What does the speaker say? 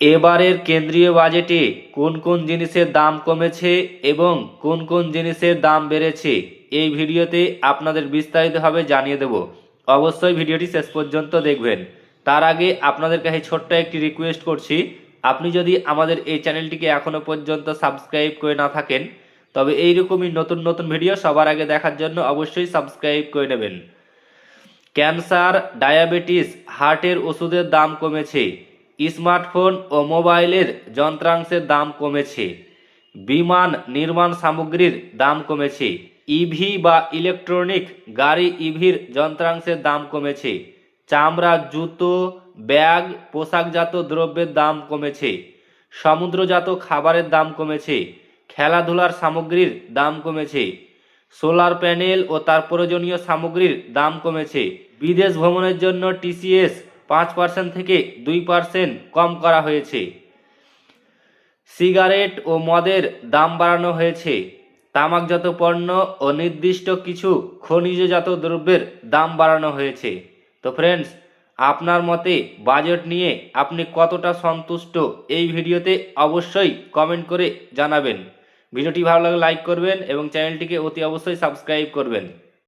এবারের কেন্দ্রীয় বাজেটে কোন কোন জিনিসের দাম কমেছে এবং কোন কোন জিনিসের দাম বেড়েছে, এই ভিডিওতে আপনাদের বিস্তারিতভাবে জানিয়ে দেব। অবশ্যই ভিডিওটি শেষ পর্যন্ত দেখবেন। তার আগে আপনাদের কাছে ছোট্ট একটি রিকোয়েস্ট করছি, আপনি যদি আমাদের এই চ্যানেলটিকে এখনও পর্যন্ত সাবস্ক্রাইব করে না থাকেন, তবে এই এইরকমই নতুন নতুন ভিডিও সবার আগে দেখার জন্য অবশ্যই সাবস্ক্রাইব করে নেবেন। ক্যান্সার, ডায়াবেটিস, হার্টের ওষুধের দাম কমেছে স্মার্টফোন ও মোবাইলের যন্ত্রাংশের দাম কমেছে। বিমান নির্মাণ সামগ্রীর দাম কমেছে। ইভি বা ইলেকট্রনিক গাড়ি ইভির যন্ত্রাংশের দাম কমেছে। চামড়া, জুতো, ব্যাগ, পোশাকজাত দ্রব্যের দাম কমেছে। সমুদ্রজাত খাবারের দাম কমেছে। খেলাধুলার সামগ্রীর দাম কমেছে। সোলার প্যানেল ও তার প্রয়োজনীয় সামগ্রীর দাম কমেছে। বিদেশ ভ্রমণের জন্য টিসিএস পাঁচ পার্সেন্ট থেকে দুই পার্সেন্ট কম করা হয়েছে। সিগারেট ও মদের দাম বাড়ানো হয়েছে। তামাকজাত পণ্য ও নির্দিষ্ট কিছু খনিজজাত দ্রব্যের দাম বাড়ানো হয়েছে। তো ফ্রেন্ডস আপনার মতে বাজেট নিয়ে আপনি কতটা সন্তুষ্ট এই ভিডিওতে অবশ্যই কমেন্ট করে জানাবেন। ভিডিওটি ভালো লাগলে লাইক করবেন এবং চ্যানেলটিকে অতি অবশ্যই সাবস্ক্রাইব করবেন।